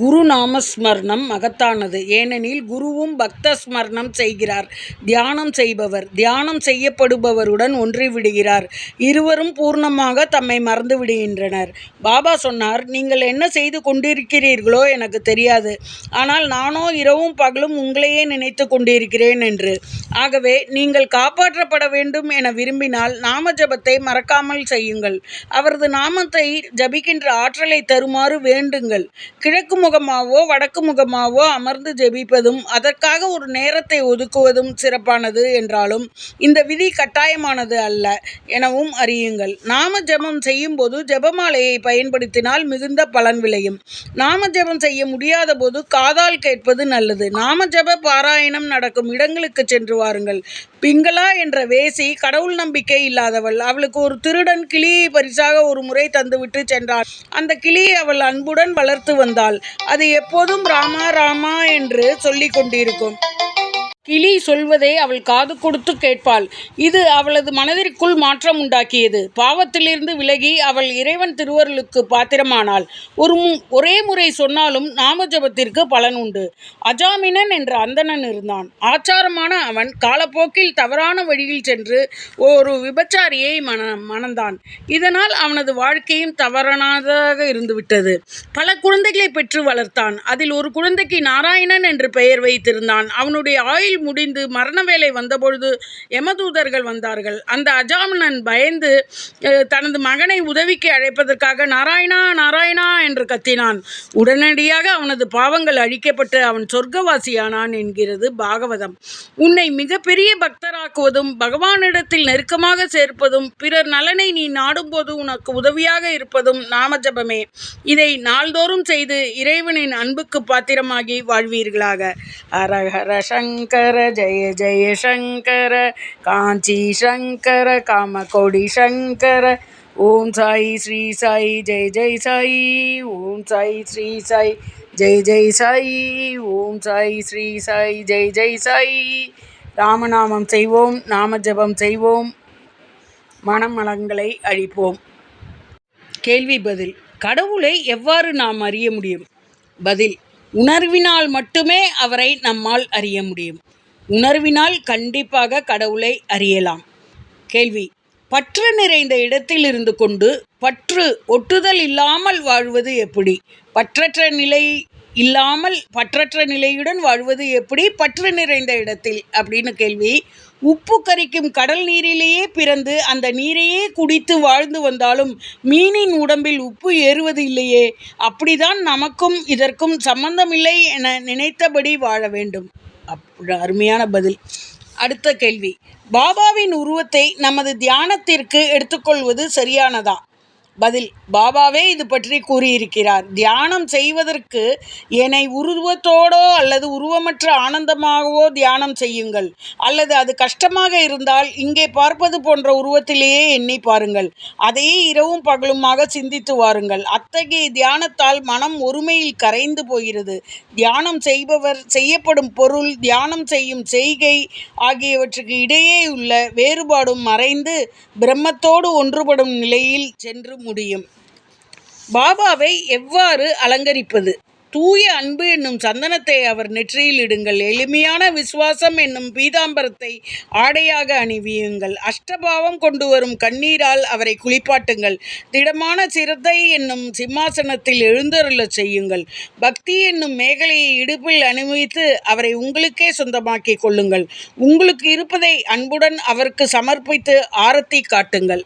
குரு நாமஸ்மரணம் மகத்தானது. ஏனெனில் குருவும் பக்த ஸ்மரணம் செய்கிறார். தியானம் செய்பவர் தியானம் செய்யப்படுபவருடன் ஒன்றிவிடுகிறார். இருவரும் பூர்ணமாக தம்மை மறந்து விடுகின்றனர் பாபா சொன்னார் நீங்கள் என்ன செய்து கொண்டிருக்கிறீர்களோ எனக்கு தெரியாது. ஆனால் நானோ இரவும் பகலும் உங்களையே நினைத்துக் கொண்டிருக்கிறேன் என்று. ஆகவே நீங்கள் காப்பாற்றப்பட வேண்டும் என விரும்பினால் நாம ஜபத்தை மறக்காமல் செய்யுங்கள். அவரது நாமத்தை ஜபிக்கின்ற ஆற்றலை தருமாறு வேண்டுங்கள். கிழக்கு முகமாவோ வடக்கு முகமாவோ அமர்ந்து ஜெபிப்பதும் அதற்காக ஒரு நேரத்தை ஒதுக்குவதும் சிறப்பானது என்றாலும் இந்த விதி கட்டாயமானது அல்ல எனவும் அறியுங்கள். நாம ஜபம் செய்யும்போது ஜெபமாலையை பயன்படுத்தினால் மிகுந்த பலன் விளையும். நாம ஜபம் செய்ய முடியாத போது காதால் கேட்பது நல்லது. நாம ஜப பாராயணம் நடக்கும் இடங்களுக்குச் சென்று வாருங்கள். பிங்களா என்ற வேசி கடவுள் நம்பிக்கை இல்லாதவள். அவளுக்கு ஒரு திருடன் கிளியை பரிசாக ஒரு முறை தந்துவிட்டு சென்றாள் அந்த கிளியை அவள் அன்புடன் வளர்த்து வந்தாள். அது எப்போதும் ராமா ராமா என்று சொல்லிக் கொண்டிருக்கும். கிளி சொல்வதை அவள் காது கொடுத்து கேட்பாள். இது அவளது மனதிற்குள் மாற்றம் உண்டாக்கியது. பாவத்திலிருந்து விலகி அவள் இறைவன் திருவருளுக்கு பாத்திரமானாள். ஒரு ஒரே முறை சொன்னாலும் நாமஜபத்திற்கு பலன் உண்டு. அஜாமினன் என்ற அந்தணன் இருந்தான். ஆச்சாரமான அவன் காலப்போக்கில் தவறான வழியில் சென்று ஒரு விபச்சாரியை மணந்தான். இதனால் அவனது வாழ்க்கையும் தவறானதாக இருந்துவிட்டது. பல குழந்தைகளை பெற்று வளர்த்தான். அதில் ஒரு குழந்தைக்கு நாராயணன் என்று பெயர் வைத்திருந்தான். அவனுடைய ஆயுள் முடிந்து மரண வேலை வந்தபொழுது யமதூதர்கள் வந்தார்கள். அந்த அஜாமணன் பயந்து தனது மகனை உதவிக்கு அழைப்பதற்காக நாராயணா நாராயணா என்று கத்தினான். உடனடியாக அவனது பாவங்கள் அழிக்கப்பட்டு அவன் சொர்க்கவாசியானான் என்கிறது பாகவதம். உன்னை மிகப்பெரிய பக்தராக்குவதும் பகவானிடத்தில் நெருக்கமாக சேர்ப்பதும் பிறர் நலனை நீ நாடும்போது உனக்கு உதவியாக இருப்பதும் நாம ஜபமே. இதை நாள்தோறும் செய்து இறைவனின் அன்புக்கு பாத்திரமாகி வாழ்வீர்களாக. அரஹர ஹர சங்கர ஜெய ஜெய சங்கர காஞ்சி சங்கர காமகோடி சங்கர. ஓம் சாய் ஸ்ரீ சாயி ஜெய் ஜெய் சாயி. ஓம் சாய் ஸ்ரீ சாய் ஜெய் ஜெய் சாயி. ஓம் சாய் ஸ்ரீ சாய் ஜெய் ஜெய் சாயி. ராமநாமம் செய்வோம் நாம ஜபம் செய்வோம் மனமலங்களை அழிப்போம். கேள்வி பதில். கடவுளை எவ்வாறு நாம் அறிய முடியும்? பதில். உணர்வினால் மட்டுமே அவரை நம்மால் அறிய முடியும். உணர்வினால் கண்டிப்பாக கடவுளை அறியலாம். கேள்வி பற்று நிறைந்த இடத்தில் இருந்து கொண்டு பற்று ஒட்டுதல் இல்லாமல் வாழ்வது எப்படி? பற்றற்ற நிலை இல்லாமல் பற்றற்ற நிலையுடன் வாழ்வது எப்படி பற்று நிறைந்த இடத்தில் அப்படின்னு கேள்வி. உப்பு கரிக்கும் கடல் நீரிலேயே பிறந்து அந்த நீரையே குடித்து வாழ்ந்து வந்தாலும் மீனின் உடம்பில் உப்பு ஏறுவது இல்லையே. அப்படிதான் நமக்கும் இதற்கும் சம்பந்தமில்லை என நினைத்தபடி வாழ வேண்டும். அருமையான பதில். அடுத்த கேள்வி பாபாவின் உருவத்தை நமது தியானத்திற்கு எடுத்துக்கொள்வது சரியானதா? பதில் பாபாவே இது பற்றி கூறியிருக்கிறார். தியானம் செய்வதற்கு என்னை உருவத்தோடோ அல்லது உருவமற்ற ஆனந்தமாகவோ தியானம் செய்யுங்கள். அல்லது அது கஷ்டமாக இருந்தால் இங்கே பார்ப்பது போன்ற உருவத்திலேயே எண்ணி பாருங்கள். அதையே இரவும் பகலுமாக சிந்தித்து வாருங்கள். அத்தகைய தியானத்தால் மனம் ஒருமையில் கரைந்து போகிறது. தியானம் செய்பவர் செய்யப்படும் பொருள் தியானம் செய்யும் செய்கை ஆகியவற்றுக்கு இடையே உள்ள வேறுபாடும் மறைந்து பிரம்மத்தோடு ஒன்றுபடும் நிலையில் சென்று முடியும். பாபாவை எவ்வாறு அலங்கரிப்பது? தூய அன்பு என்னும் சந்தனத்தை அவர் நெற்றியில் இடுங்கள். எளிமையான விசுவாசம் என்னும் பீதாம்பரத்தை ஆடையாக அணிவியுங்கள். அஷ்டபாவம் கொண்டுவரும் கண்ணீரால் அவரை குளிப்பாட்டுங்கள். திடமான சிரத்தை என்னும் சிம்மாசனத்தில் எழுந்தருளச் செய்யுங்கள். பக்தி என்னும் மேகலையை இடுப்பில் அணிவித்து அவரை உங்களுக்கே சொந்தமாக்கிக் கொள்ளுங்கள். உங்களுக்கு இருப்பதை அன்புடன் அவருக்கு சமர்ப்பித்து ஆரத்தி காட்டுங்கள்.